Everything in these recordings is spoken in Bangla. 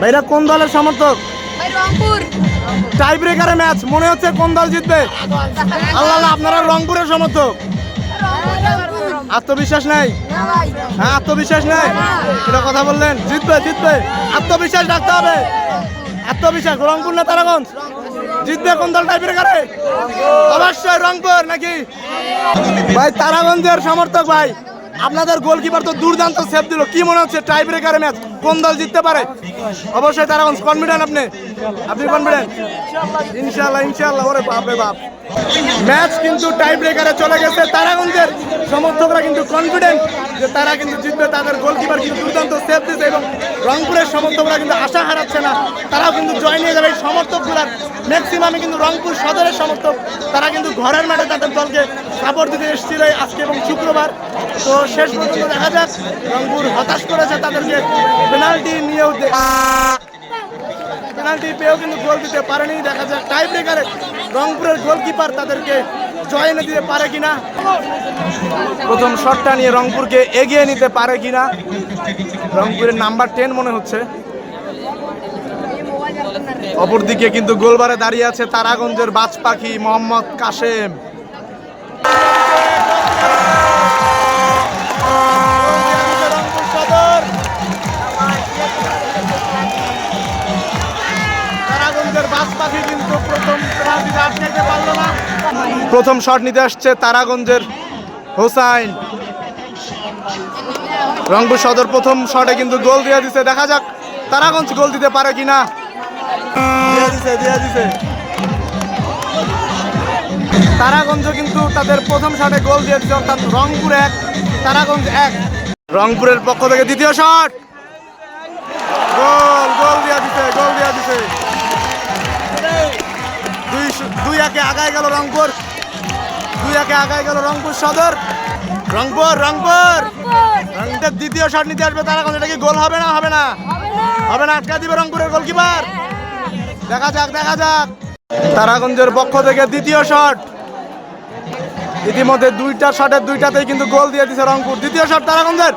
ভাইরা কোন দলের সমর্থক? টাই ব্রেকারে ম্যাচ মনে হচ্ছে কোন দল জিতবে? আল্লাহ আল্লাহ, আপনারা রংপুরের সমর্থক। আত্মবিশ্বাস নাই? হ্যাঁ আত্মবিশ্বাস নাই? এটা কথা বললেন জিতবে জিতবে। আত্মবিশ্বাস রাখতে হবে। আত্মবিশ্বাস রংপুর না তারাগঞ্জ? জিতবে কোন দল টাই ব্রেকারে অবশ্যই রংপুর নাকি? ভাই তারাগঞ্জের সমর্থক ভাই। আপনাদের গোলকিপার তো দুর্দান্ত সেভ দিল। কি মনে হচ্ছে টাই ব্রেকারে ম্যাচ কোন দল জিততে পারে? অবশ্যই তারাগঞ্জ কনফিডেন্ট আপনি। আপনি কনফিডেন্ট ইনশাআল্লাহ ইনশাল্লাহ ওরে বাপ রে বাপ। ম্যাচ কিন্তু টাই ব্রেকারে চলে গেছে। তারাগঞ্জের সমর্থকরা কিন্তু কনফিডেন্ট যে তারা কিন্তু জিতবে। তাদের গোলকিপার কিন্তু দুর্দান্ত সেভ দিয়েছে এবং রংপুরের সমর্থকরা কিন্তু আশা হারাচ্ছে না। তারাও কিন্তু জয় নিয়ে যাবে। এই সমর্থকগুলার ম্যাক্সিমামে কিন্তু রংপুর সদরের সমর্থক। তারা কিন্তু ঘরের মাঠে তাদের দলকে সাপোর্ট দিতে এসেছিল আজকে এবং শুক্রবার। তো শেষ পর্যন্ত দেখা যাক। রংপুর হতাশ করেছে তাদেরকে। পেনাল্টি নিয়েও পেনাল্টি পেয়েও কিন্তু গোল দিতে পারেনি। দেখা যাক টাই ব্রেকারে রংপুরের গোলকিপার তাদেরকে জয় এনে দিতে পারে কিনা। প্রথম শটটা নিয়ে রংপুরকে এগিয়ে নিতে পারে কিনা। রংপুরের নাম্বার টেন মনে হচ্ছে। অপরদিকে কিন্তু গোলবারে দাঁড়িয়ে আছে তারাগঞ্জের বাজ পাখি মোহাম্মদ কাশেম। প্রথম শট নিতে আসছে তারাগঞ্জের হোসাইন। রংপুর সদর প্রথম শটে কিন্তু গোল দিয়ে দিছে। দেখা যাক তারাগঞ্জ গোল দিতে পারে কিনা। তারাগঞ্জ কিন্তু তাদের প্রথম শটে গোল দিয়ে দিচ্ছে অর্থাৎ রংপুর এক, তারাগঞ্জ এক। রংপুরের পক্ষ থেকে দ্বিতীয় শট। গোল গোল দিয়া দিছে, গোল দিয়া দিছে। দুই দুই একে আগায় গেল রংপুর। দুই একে আগায় গেল রংপুর সদর। রংপুর রংপুর! রংপুরের দ্বিতীয় শট নিতে আসবে তারা এটা কি গোল হবে না? হবে না। হবে না, আটকা দিবে রংপুরের গোলকিপার। দেখা যাক দেখা যাক। তারাগঞ্জের পক্ষ থেকে দ্বিতীয় শট। ইতিমধ্যে দুইটা শটের দুইটাতেই কিন্তু গোল দিয়ে দিছে রংপুর। দ্বিতীয় শট তারাগঞ্জের।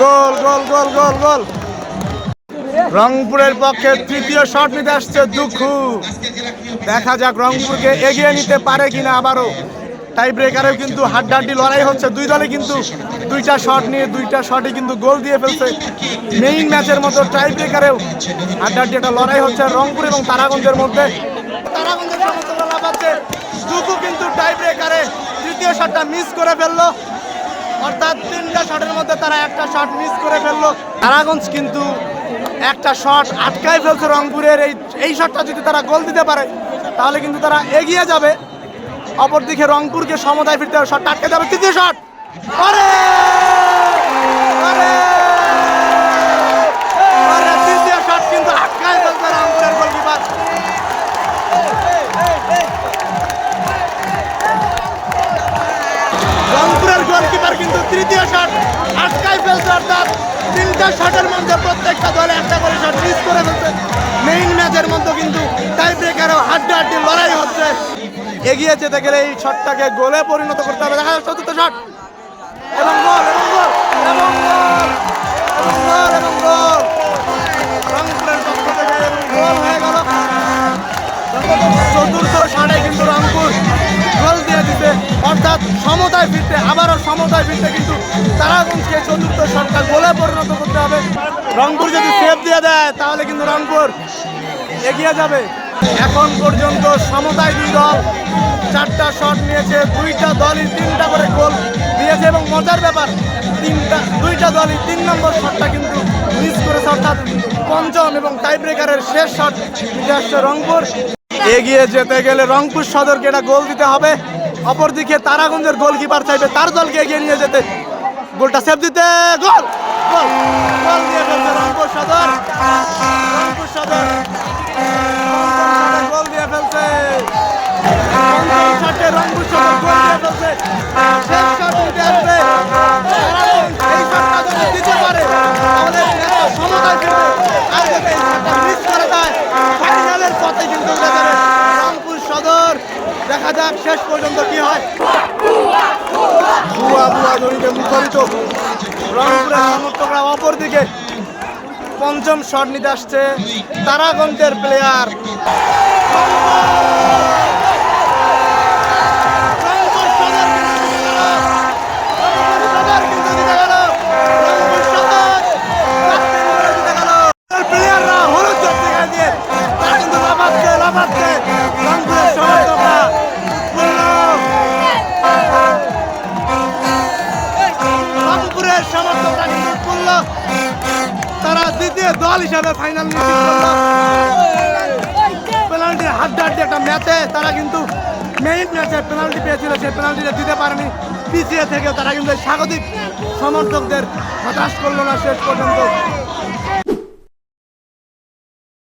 গোল গোল গোল গোল গোল। রংপুরের পক্ষে তৃতীয় শট নিতে আসছে দুঃখু। দেখা যাক রংপুরকে এগিয়ে নিতে পারে কিনা আবারও। টাই ব্রেকারেও কিন্তু হাড্ডাহাড্ডি লড়াই হচ্ছে। দুই দলে কিন্তু দুইটা শট নিয়ে দুইটা শটে কিন্তু গোল দিয়ে ফেলছে। মেইন ম্যাচের মতো টাই ব্রেকারেও হাড্ডাহাড্ডি একটা লড়াই হচ্ছে রংপুর এবং তারাগঞ্জের মধ্যে। তারাগঞ্জের সমর্থকরা লাফাচ্ছে কিন্তু টাই ব্রেকারে তৃতীয় শটটা মিস করে ফেলল। অর্থাৎ তিনটা শটের মধ্যে তারা একটা শট মিস করে ফেলল। তারাগঞ্জ কিন্তু একটা শট আটকায় ফেলছে রংপুরের। এই এই শটটা যদি তারা গোল দিতে পারে, তাহলে কিন্তু তারা এগিয়ে যাবে। অপরদিকে রংপুরকে সমতায় ফিরতে হবে। শটটা আটকে যাবে তৃতীয় শট আরে তৃতীয় শট কিন্তু রংপুরের রংপুরের কিন্তু তৃতীয় শট অর্থাৎ তিনটা শটের মধ্যে প্রত্যেকটা দলে একটা করে শট মিস করে ফেলছে। মেইন ম্যাচের মধ্যে কিন্তু টাই ব্রেকারও হাড্ডাহাড্ডি লড়াই হচ্ছে। এগিয়ে যেতে গেলে এই শটটাকে গোলে পরিণত করতে হবে। দেখা যাচ্ছে চতুর্থ শট এবং গোল এবং গোল এবং গোল এবং গোল এবং গোল। অর্থাৎ সমতায় ফিরতে, আবারও সমতায় ফিরতে কিন্তু তারাগঞ্জকে চতুর্থ শটটা গোলে পরিণত করতে হবে। রংপুর যদি সেভ দিয়ে দেয়, তাহলে কিন্তু রংপুর এগিয়ে যাবে। এখন পর্যন্ত সমতায় দুই দল, চারটা শট নিয়েছে, দুইটা দলই তিনটা করে গোল দিয়েছে এবং মজার ব্যাপার, তিনটা, দুইটা দলই তিন নম্বর শটটা কিন্তু মিস করেছে, অর্থাৎ পঞ্চম এবং টাই ব্রেকারের শেষ শট নিতে আসছে রংপুর। এগিয়ে যেতে গেলে রংপুর সদরকে এটা গোল দিতে হবে। অপরদিকে তারাগঞ্জের গোলকিপার চাইবে, তার দলকে এগিয়ে নিয়ে যেতে। গোলটা সেভ দিতে, গোল! গোল! গোল দিয়ে ফেলছে রংপুর সদর। রংপুর সদর। গোল দিয়ে ফেলছে। রংপুর সদর, গোল দিয়ে ফেলছে। দেখা যাক শেষ পর্যন্ত কি হয়? মুখরিত। রংপুরের সমর্থকরা অপরদিকে পঞ্চম শট নিতে আসছে তারাগঞ্জের প্লেয়ার রংপুরের সমর্থকরা কিন্তু করল। তারা দ্বিতীয় দল হিসাবে ফাইনাল নিশ্চিত হাত পেনাল্টির একটা ম্যাচে তারা কিন্তু মেইন ম্যাচে পেনাল্টি পেয়েছিল সেই পেনাল্টিটা দিতে পারেনি। পিছিয়ে থেকে তারা কিন্তু স্বাগতিক সমর্থকদের হতাশ করল না শেষ পর্যন্ত।